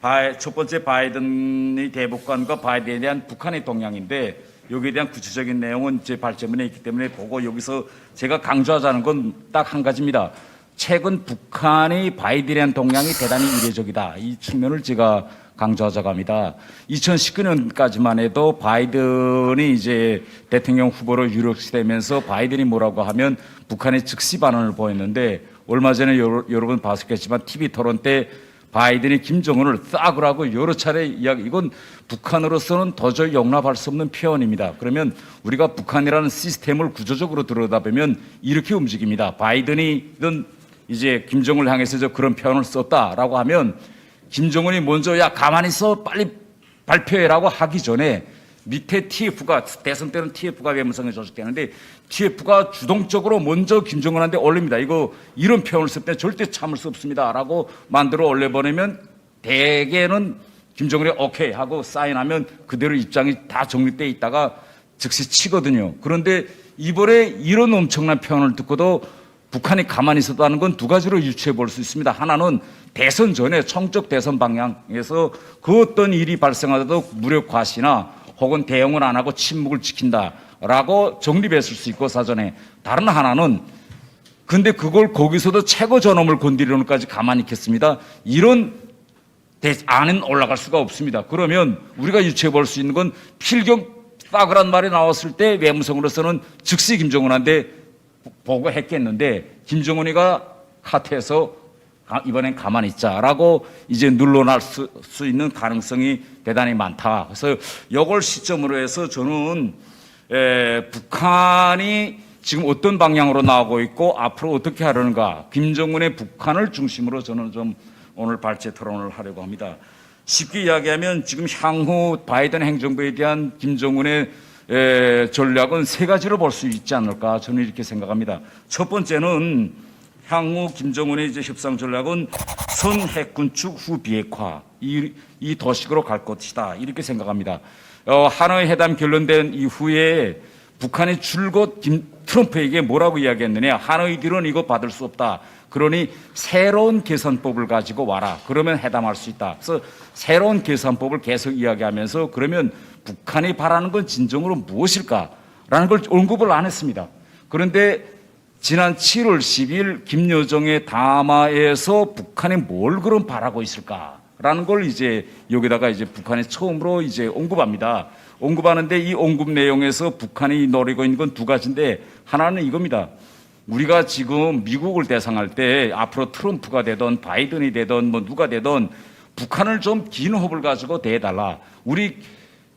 바이, 첫 번째 바이든의 대북관과 바이든에 대한 북한의 동향인데 여기에 대한 구체적인 내용은 제 발제문에 있기 때문에 보고 여기서 제가 강조하자는 건 딱 한 가지입니다. 최근 북한의 바이든에 대한 동향이 대단히 이례적이다. 이 측면을 제가 강조하자고 합니다. 2019년까지만 해도 바이든이 이제 대통령 후보로 유력시 되면서 바이든이 뭐라고 하면 북한의 즉시 반응을 보였는데 얼마 전에 여러, 여러분 봤겠지만 TV 토론 때 바이든이 김정은을 하고 여러 차례 이야기, 이건 북한으로서는 도저히 용납할 수 없는 표현입니다. 그러면 우리가 북한이라는 시스템을 구조적으로 들여다보면 이렇게 움직입니다. 바이든이든 이제 김정은을 향해서 저 그런 표현을 썼다라고 하면 김정은이 먼저 야 가만히 있어 빨리 발표해라고 하기 전에 밑에 TF가 대선 때는 TF가 외무성에 조직되는데 TF가 주동적으로 먼저 김정은한테 올립니다. 이거 이런 표현을 쓸 때 절대 참을 수 없습니다라고 만들어 올려보내면 대개는 김정은이 오케이 하고 사인하면 그대로 입장이 다 정립돼 있다가 즉시 치거든요. 그런데 이번에 이런 엄청난 표현을 듣고도 북한이 가만히 하는 건 두 가지로 유추해 볼 수 있습니다. 하나는 대선 전에 총적 대선 방향에서 그 어떤 일이 발생하더라도 무력 과시나 혹은 대응을 안 하고 침묵을 지킨다 라고 정립했을 수 있고 사전에 다른 하나는 근데 그걸 거기서도 최고 전엄을 건드리는까지 가만히 있겠습니다. 이런 대- 안은 올라갈 수가 없습니다. 그러면 우리가 유추해 볼 수 있는 건 필경 싸그란 말이 나왔을 때 외무성으로서는 즉시 김정은한테 보고했겠는데 김정은이가 카트에서 가- 이번엔 가만히 있자라고 이제 눌러날 수, 수 있는 가능성이 대단히 많다. 그래서 이걸 시점으로 해서 저는 에, 북한이 지금 어떤 방향으로 나오고 있고 앞으로 어떻게 하려는가 김정은의 북한을 중심으로 저는 좀 오늘 발제 토론을 하려고 합니다. 쉽게 이야기하면 지금 향후 바이든 행정부에 대한 김정은의 에, 전략은 세 가지로 볼 수 있지 않을까 저는 이렇게 생각합니다. 첫 번째는 향후 김정은의 이제 협상 전략은 선핵 군축 후 비핵화 이, 이 도식으로 갈 것이다 이렇게 생각합니다. 어, 하노이 회담 결론된 이후에 북한이 줄곧 김, 트럼프에게 뭐라고 이야기했느냐 하노이 딜은 이거 받을 수 없다. 그러니 새로운 계산법을 가지고 와라. 그러면 회담할 수 있다. 그래서 새로운 계산법을 계속 이야기하면서 그러면 북한이 바라는 건 진정으로 무엇일까라는 걸 언급을 안 했습니다. 그런데 지난 7월 10일 김여정의 담화에서 북한이 뭘 그럼 바라고 있을까 라는 걸 이제 여기다가 이제 북한이 처음으로 이제 언급합니다. 언급하는데 이 언급 내용에서 북한이 노리고 있는 건 두 가지인데 하나는 이겁니다. 우리가 지금 미국을 대상할 때 앞으로 트럼프가 되든 바이든이 되든 뭐 누가 되든 북한을 좀긴 호흡을 가지고 대해달라. 우리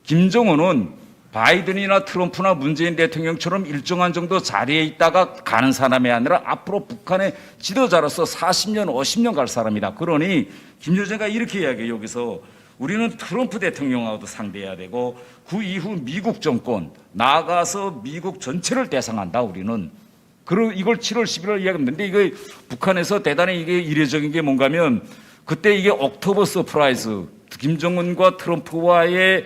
김정은은 바이든이나 트럼프나 문재인 대통령처럼 일정한 정도 자리에 있다가 가는 사람이 아니라 앞으로 북한의 지도자로서 40년, 50년 갈 사람이다. 그러니 김여정가 이렇게 이야기해요. 여기서 우리는 트럼프 대통령하고도 상대해야 되고 그 이후 미국 정권 나아가서 미국 전체를 대상한다. 우리는 그리고 이걸 7월 11월 이야기했는데 이거 북한에서 대단히 이게 이례적인 게 뭔가면 그때 이게 옥토버 서프라이즈 김정은과 트럼프와의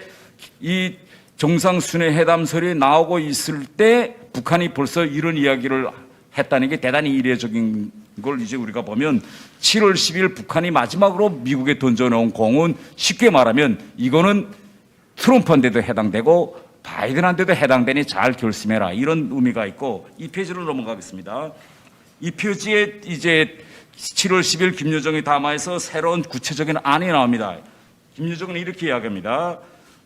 이 정상순회 회담설이 나오고 있을 때 북한이 벌써 이런 이야기를 했다는 게 대단히 이례적인 걸 이제 우리가 보면 7월 10일 북한이 마지막으로 미국에 던져놓은 공은 쉽게 말하면 이거는 트럼프한테도 해당되고 바이든한테도 해당되니 잘 결심해라 이런 의미가 있고 이 페이지로 넘어가겠습니다. 이 표지에 이제 7월 10일 김여정의 담화에서 새로운 구체적인 안이 나옵니다. 김여정은 이렇게 이야기합니다.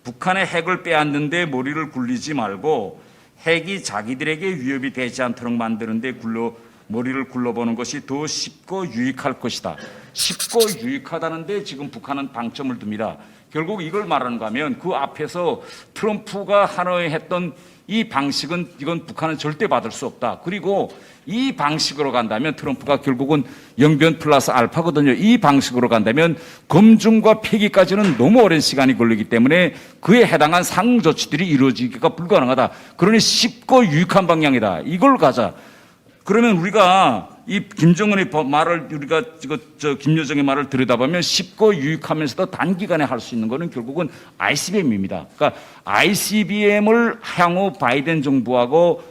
북한의 핵을 빼앗는데 머리를 굴리지 말고 핵이 자기들에게 위협이 되지 않도록 만드는데 굴러 머리를 굴러보는 것이 더 쉽고 유익할 것이다. 쉽고 유익하다는데 지금 북한은 방점을 둡니다. 결국 이걸 말하는가 하면 그 앞에서 트럼프가 하노이에 했던 이 방식은 이건 북한은 절대 받을 수 없다. 그리고 이 방식으로 간다면 트럼프가 결국은 영변 플러스 알파거든요. 이 방식으로 간다면 검증과 폐기까지는 너무 오랜 시간이 걸리기 때문에 그에 해당한 상 조치들이 이루어지기가 불가능하다. 그러니 쉽고 유익한 방향이다. 이걸 가자. 그러면 우리가 이 김정은의 법- 말을 우리가 저 김여정의 말을 들여다보면 쉽고 유익하면서도 단기간에 할 수 있는 거는 결국은 ICBM입니다. 그러니까 ICBM을 향후 바이든 정부하고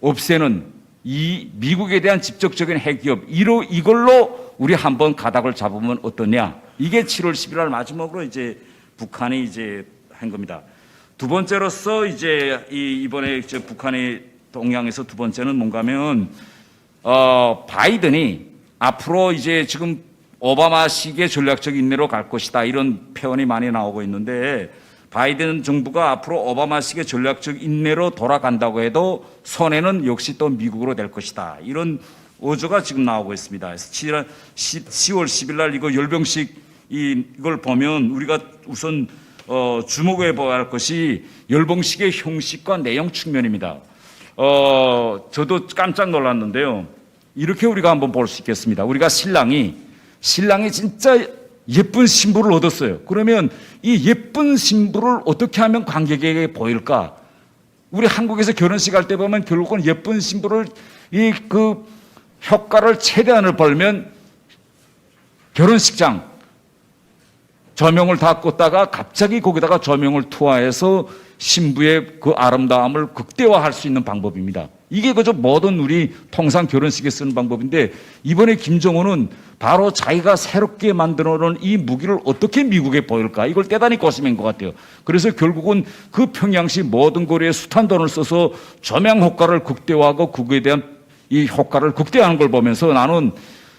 없애는 이 미국에 대한 직접적인 핵기업 이로 이걸로 우리 한번 가닥을 잡으면 어떠냐 이게 7월 11일 날 마지막으로 이제 북한이 이제 한 겁니다. 두 번째로서 이제 이 이번에 이제 북한의 동향에서 두 번째는 뭔가면 어 바이든이 앞으로 이제 지금 오바마식의 전략적 인내로 갈 것이다 이런 표현이 많이 나오고 있는데 바이든 정부가 앞으로 오바마식의 전략적 인내로 돌아간다고 해도 손해는 역시 또 미국으로 될 것이다 이런 어조가 지금 나오고 있습니다. 그래서 7월 10월 10일 날 이거 열병식 이- 이걸 보면 우리가 우선 어, 주목해 봐야 할 것이 열병식의 형식과 내용 측면입니다. 어, 저도 깜짝 놀랐는데요. 이렇게 우리가 한번 볼 수 있겠습니다. 우리가 신랑이 신랑이 진짜 예쁜 신부를 얻었어요. 그러면 이 예쁜 신부를 어떻게 하면 관객에게 보일까? 우리 한국에서 결혼식 할 때 보면 결국은 예쁜 신부를 이 그 효과를 최대한을 벌면 결혼식장 조명을 다 꽂다가 갑자기 거기다가 조명을 투하해서 신부의 그 아름다움을 극대화할 수 있는 방법입니다. 이게 그저 모든 우리 통상 결혼식에 쓰는 방법인데 이번에 김정은은 바로 자기가 새롭게 만들어 놓은 이 무기를 어떻게 미국에 보일까 이걸 대단히 고심한 것 같아요. 그래서 결국은 그 평양시 모든 거리에 숱한 돈을 써서 조명 효과를 극대화하고 그거에 대한 이 효과를 극대화하는 걸 보면서 나는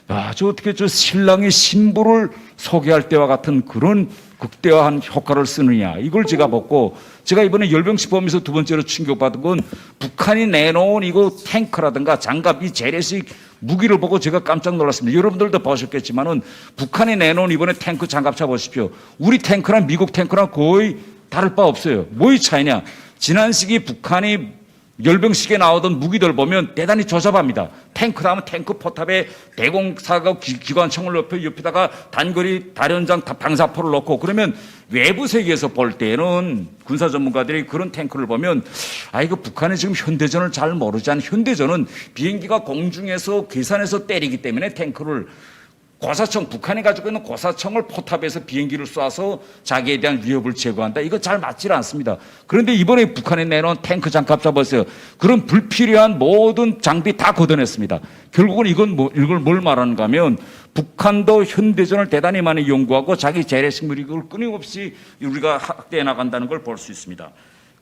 야, 저 어떻게 저 신랑의 신부를 소개할 때와 같은 그런 극대화한 효과를 쓰느냐. 이걸 제가 보고 제가 이번에 열병식 보면서 두 번째로 충격받은 건 북한이 내놓은 이거 탱크라든가 장갑 이 재래식 무기를 보고 제가 깜짝 놀랐습니다. 여러분들도 보셨겠지만은 북한이 내놓은 이번에 탱크 장갑차 보십시오. 우리 탱크랑 미국 탱크랑 거의 다를 바 없어요. 뭐의 차이냐? 지난 시기 북한이 열병식에 나오던 무기들 보면 대단히 조잡합니다. 탱크라 하면 탱크 포탑에 대공사가 기- 기관총을 높여 옆에다가 단거리 다련장 다- 방사포를 놓고 그러면 외부 세계에서 볼 때는 군사 전문가들이 그런 탱크를 보면 아 이거 북한이 지금 현대전을 잘 모르지 않은 현대전은 비행기가 공중에서 계산해서 때리기 때문에 탱크를 고사총 북한이 가지고 있는 고사총을 포탑에서 비행기를 쏴서 자기에 대한 위협을 제거한다. 이거 잘 맞질 않습니다. 그런데 이번에 북한이 내놓은 탱크 장갑 잡았어요. 그런 불필요한 모든 장비 다 걷어냈습니다. 결국은 이건 뭐, 이걸 뭘 말하는가 하면 북한도 현대전을 대단히 많이 연구하고 자기 재래식 무기를 끊임없이 우리가 확대해 나간다는 걸 볼 수 있습니다.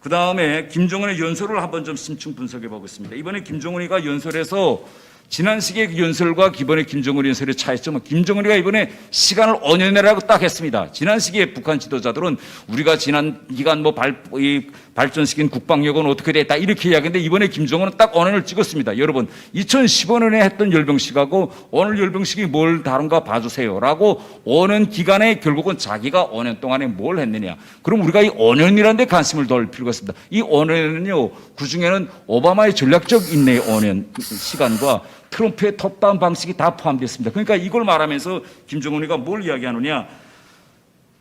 그 다음에 김정은의 연설을 한번 좀 심층 분석해 보겠습니다. 이번에 김정은이가 연설에서 지난 시기의 연설과 이번에 김정은 연설의 차이점은 김정은이가 이번에 시간을 5년 내라고 딱 했습니다. 지난 시기에 북한 지도자들은 우리가 지난 기간 뭐 발, 이 발전시킨 국방력은 어떻게 됐다 이렇게 이야기했는데 이번에 김정은은 딱 5년을 찍었습니다. 여러분 2015년에 했던 열병식하고 오늘 열병식이 뭘 다른가 봐주세요라고 5년 기간에 결국은 자기가 5년 동안에 뭘 했느냐. 그럼 우리가 이 5년이라는 데 관심을 둬올 필요가 있습니다. 이 5년은요 그중에는 오바마의 전략적 인내의 5년 시간과 트럼프의 톱다운 방식이 다 포함되어 있습니다. 그러니까 이걸 말하면서 김정은이가 뭘 이야기하느냐.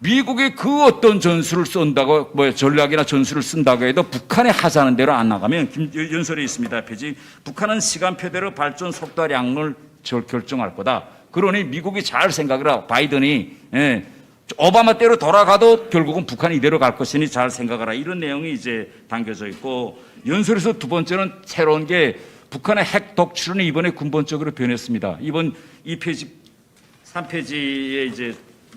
미국이 그 어떤 전술을 쏜다고 뭐 전략이나 전술을 쓴다고 해도 북한이 하자는 대로 안 나가면 김, 연설에 있습니다. 페이지 북한은 시간표대로 발전 속도량을 절- 결정할 거다. 그러니 미국이 잘 생각을 하고 바이든이 예, 오바마 때로 돌아가도 결국은 북한이 이대로 갈 것이니 잘 생각하라 이런 내용이 이제 담겨져 있고 연설에서 두 번째는 새로운 게 북한의 핵 독출은 이번에 근본적으로 변했습니다. 이번 이 페이지 3페이지에 이제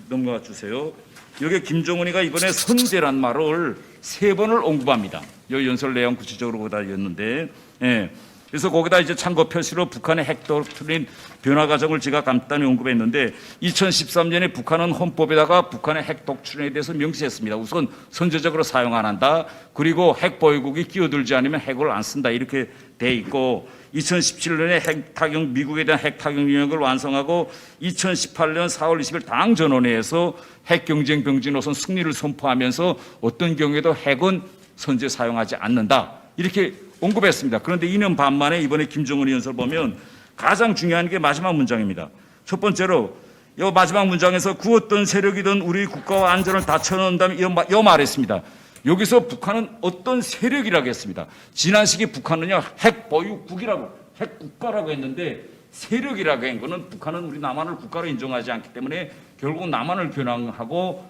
넘어가 주세요. 여기 김정은이가 이번에 선제란 말을 세 번을 언급합니다. 요 연설 내용 구체적으로 거기다 였는데, 예. 그래서 거기다 이제 참고 표시로 북한의 핵 독트린 변화 과정을 제가 간단히 언급했는데 2013년에 북한은 헌법에다가 북한의 핵 독출에 대해서 명시했습니다. 우선 선제적으로 사용 안 한다. 그리고 핵 보유국이 끼어들지 않으면 핵을 안 쓴다. 이렇게 돼 있고 2017년에 핵 타격 미국에 대한 핵 타격 영역을 완성하고 2018년 4월 20일 당 전원회에서 핵 경쟁 병지 노선 승리를 선포하면서 어떤 경우에도 핵은 선제 사용하지 않는다. 이렇게 언급했습니다. 그런데 2년 반 만에 이번에 김정은 연설 보면 가장 중요한 게 마지막 문장입니다. 첫 번째로 이 마지막 문장에서 그 어떤 세력이든 우리 국가와 안전을 다쳐놓는다면 이 말했습니다. 여기서 북한은 어떤 세력이라고 했습니다. 지난 시기 북한은요 핵 보유국이라고 핵 국가라고 했는데 세력이라고 한 거는 북한은 우리 남한을 국가로 인정하지 않기 때문에 결국 남한을 겨냥하고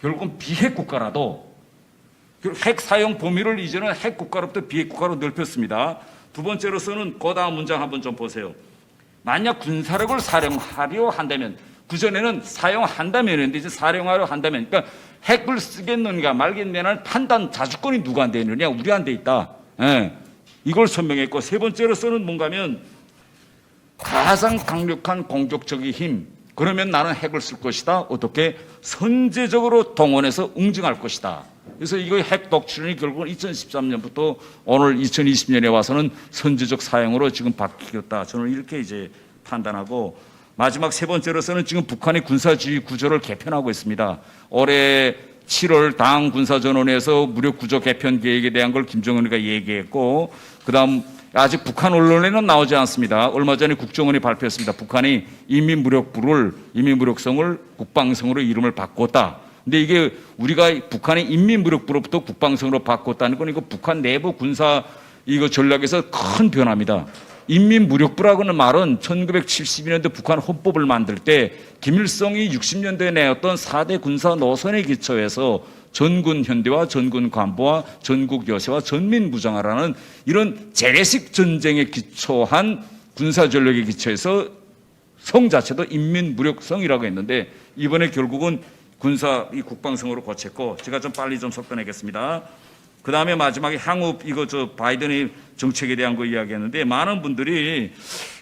결국은 비핵 국가라도 그 핵 사용 범위를 이제는 핵 국가로부터 비핵 국가로 넓혔습니다. 두 번째로서는 그 다음 문장 한번 좀 보세요. 만약 군사력을 사용하려 한다면 그전에는 사용한다면인데 이제 사용하려 한다면 그러니까 핵을 쓰겠느냐 말겠느냐는 판단 자주권이 누구한테 있느냐 우리한테 있다. 예. 이걸 설명했고 세 번째로서는 뭔가면 가장 강력한 공격적인 힘. 그러면 나는 핵을 쓸 것이다. 어떻게 선제적으로 동원해서 응징할 것이다. 그래서 이거 핵 독출이 결국은 2013년부터 오늘 2020년에 와서는 선제적 사용으로 지금 바뀌었다. 저는 이렇게 이제 판단하고 마지막 세 번째로서는 지금 북한의 군사지휘 구조를 개편하고 있습니다. 올해 7월 당 군사전원에서 무력 구조 개편 계획에 대한 걸 김정은이가 얘기했고 그 다음 아직 북한 언론에는 나오지 않습니다. 얼마 전에 국정원이 발표했습니다. 북한이 인민무력부를 인민무력성을 국방성으로 이름을 바꿨다. 근데 이게 우리가 북한의 인민무력부로부터 국방성으로 바꿨다는 건 이거 북한 내부 군사 이거 전략에서 큰 변화입니다. 인민무력부라고는 말은 1972년도 북한 헌법을 만들 때 김일성이 60년대에 내었던 4대 군사 노선에 기초해서 전군 현대화, 전군 관보화, 전국 여세와 전민 무장화라는 이런 재래식 전쟁에 기초한 군사 전력에 기초해서 성 자체도 인민무력성이라고 했는데 이번에 결국은 군사 이 국방성으로 고쳤고 제가 좀 빨리 좀 속도내겠습니다. 그 다음에 마지막에 향후 이거 저 바이든의 정책에 대한 거 이야기했는데 많은 분들이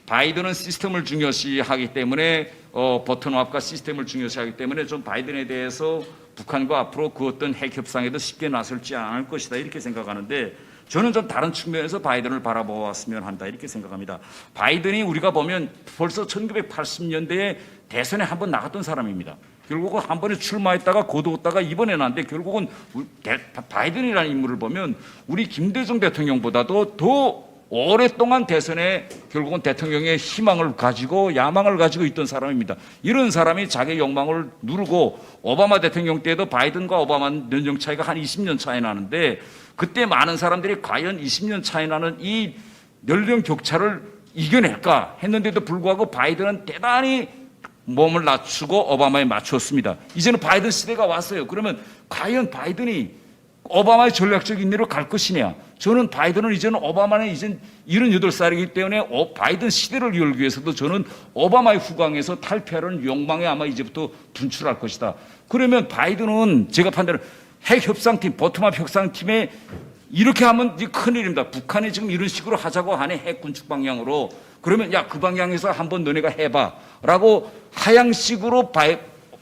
바이든은 시스템을 중요시하기 때문에 어, 버튼업과 시스템을 중요시하기 때문에 좀 바이든에 대해서 북한과 앞으로 그 어떤 핵 협상에도 쉽게 나설지 않을 것이다 이렇게 생각하는데 저는 좀 다른 측면에서 바이든을 바라보았으면 한다 이렇게 생각합니다. 바이든이 우리가 보면 벌써 1980년대에 대선에 한번 나갔던 사람입니다. 결국은 한 번에 출마했다가 고도했다가 이번에 났는데 결국은 바이든이라는 인물을 보면 우리 김대중 대통령보다도 더 오랫동안 대선에 결국은 대통령의 희망을 가지고 야망을 가지고 있던 사람입니다. 이런 사람이 자기 욕망을 누르고 오바마 대통령 때도 바이든과 오바마 연령 차이가 한 20년 차이 나는데 그때 많은 사람들이 과연 20년 차이 나는 이 연령 격차를 이겨낼까 했는데도 불구하고 바이든은 대단히 몸을 낮추고 오바마에 맞췄습니다. 이제는 바이든 시대가 왔어요. 그러면 과연 바이든이 오바마의 전략적인 일로 갈 것이냐? 저는 바이든은 이제는 오바마는 이제 78살이기 때문에 오- 바이든 시대를 열기 위해서도 저는 오바마의 후광에서 탈피하려는 욕망에 아마 이제부터 분출할 것이다. 그러면 바이든은 제가 판단을 핵 협상팀, 버트맙 협상팀에 이렇게 하면 큰일입니다. 북한이 지금 이런 식으로 하자고 하네 핵 군축 방향으로. 그러면 야 그 방향에서 한번 너네가 해봐 라고 하향식으로 바이,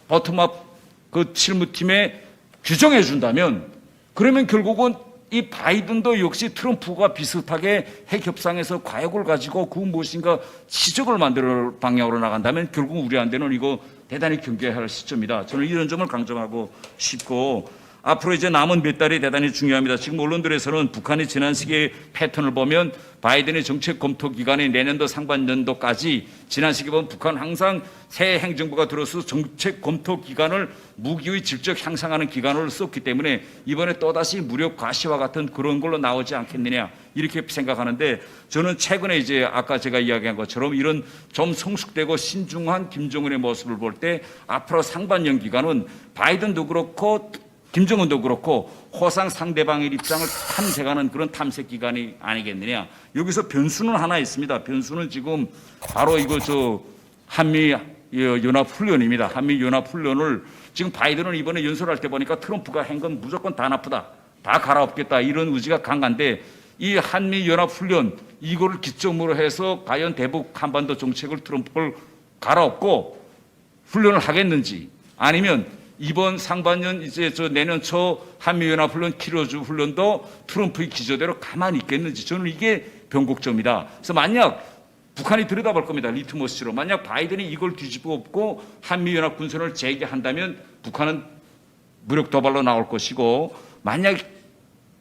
버트맙 그 실무팀에 규정해 준다면 그러면 결국은 이 바이든도 역시 트럼프가 비슷하게 핵 협상에서 과욕을 가지고 그 무엇인가 지적을 만들어 방향으로 나간다면 결국 우리한테는 이거 대단히 경계해야 할 시점이다. 저는 이런 점을 강조하고 싶고 앞으로 이제 남은 몇 달이 대단히 중요합니다. 지금 언론들에서는 북한의 지난 시기의 패턴을 보면 바이든의 정책 검토 기간이 내년도 상반년도까지 지난 시기 보면 북한 항상 새 행정부가 들어서 정책 검토 기간을 무기의 질적 향상하는 기간을 썼기 때문에 이번에 또다시 무력 과시와 같은 그런 걸로 나오지 않겠느냐 이렇게 생각하는데 저는 최근에 이제 아까 제가 이야기한 것처럼 이런 좀 성숙되고 신중한 김정은의 모습을 볼 때 앞으로 상반년 기간은 바이든도 그렇고 김정은도 그렇고 호상 상대방의 입장을 탐색하는 그런 탐색 기간이 아니겠느냐. 여기서 변수는 하나 있습니다. 변수는 지금 바로 이거 저 한미 연합 훈련입니다. 한미 연합 훈련을 지금 바이든은 이번에 연설할 때 보니까 트럼프가 한 건 무조건 다 나쁘다. 다 갈아엎겠다. 이런 의지가 강한데 이 한미 연합 훈련 이거를 기점으로 해서 과연 대북 한반도 정책을 트럼프를 갈아엎고 훈련을 하겠는지 아니면 이번 상반년 이제 저 내년 초 한미연합 훈련 키로주 훈련도 트럼프의 기조대로 가만히 있겠는지 저는 이게 변곡점이다. 그래서 만약 북한이 들여다볼 겁니다. 리트머스로 만약 바이든이 이걸 뒤집어 엎고 한미연합 군선을 재개한다면 북한은 무력 도발로 나올 것이고 만약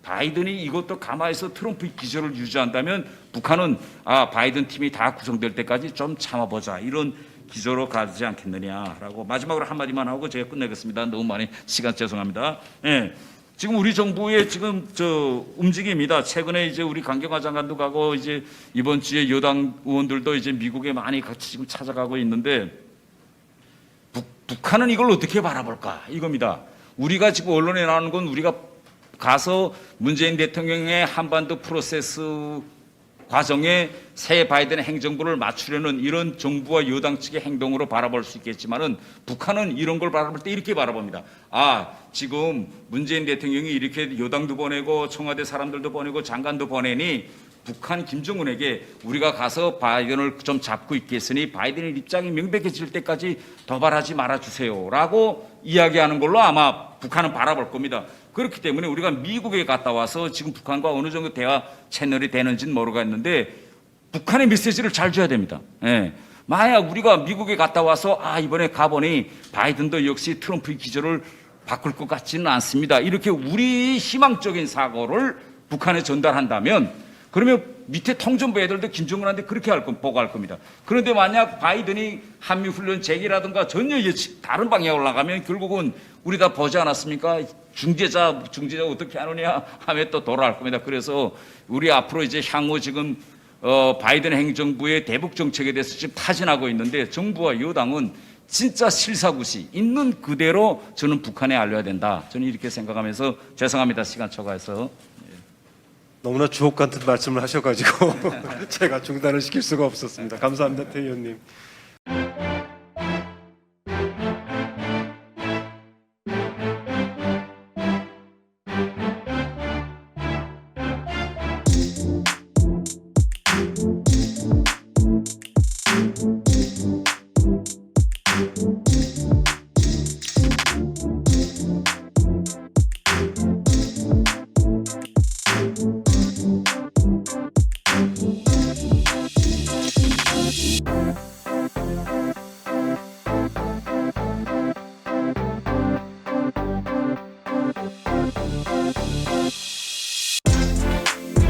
바이든이 이것도 감화해서 트럼프의 기조를 유지한다면 북한은 아 바이든 팀이 다 구성될 때까지 좀 참아보자 이런 기조로 가지 않겠느냐라고 마지막으로 한 마디만 하고 제가 끝내겠습니다. 너무 많이 시간 죄송합니다. 예. 지금 우리 정부의 지금 저 움직임이다. 최근에 이제 우리 강경화 장관도 가고 이제 이번 주에 여당 의원들도 이제 미국에 많이 같이 지금 찾아가고 있는데 북, 북한은 이걸 어떻게 바라볼까 이겁니다. 우리가 지금 언론에 나오는 건 우리가 가서 문재인 대통령의 한반도 프로세스 과정에 새 바이든 행정부를 맞추려는 이런 정부와 여당 측의 행동으로 바라볼 수 있겠지만은 북한은 이런 걸 바라볼 때 이렇게 바라봅니다. 아, 지금 문재인 대통령이 이렇게 여당도 보내고 청와대 사람들도 보내고 장관도 보내니 북한 김정은에게 우리가 가서 바이든을 좀 잡고 있겠으니 바이든의 입장이 명백해질 때까지 도발하지 말아 주세요 라고 이야기하는 걸로 아마 북한은 바라볼 겁니다. 그렇기 때문에 우리가 미국에 갔다 와서 지금 북한과 어느 정도 대화 채널이 되는지는 모르겠는데 북한의 메시지를 잘 줘야 됩니다. 예. 만약 우리가 미국에 갔다 와서 아 이번에 가보니 바이든도 역시 트럼프의 기조를 바꿀 것 같지는 않습니다. 이렇게 우리 희망적인 사고를 북한에 전달한다면 그러면 밑에 통전부 애들도 김정은한테 그렇게 할 건, 보고할 겁니다. 그런데 만약 바이든이 한미 훈련 재개라든가 전혀 예측 다른 방향으로 나가면 결국은 우리 다 보지 않았습니까? 중재자, 중재자 어떻게 하느냐 하면 또 돌아갈 겁니다. 그래서 우리 앞으로 이제 향후 지금 어, 바이든 행정부의 대북 정책에 대해서 지금 타진하고 있는데 정부와 여당은 진짜 실사구시 있는 그대로 저는 북한에 알려야 된다. 저는 이렇게 생각하면서 죄송합니다. 시간 초과해서. 너무나 주옥 같은 말씀을 하셔가지고 제가 중단을 시킬 수가 없었습니다. 감사합니다, 태 의원님.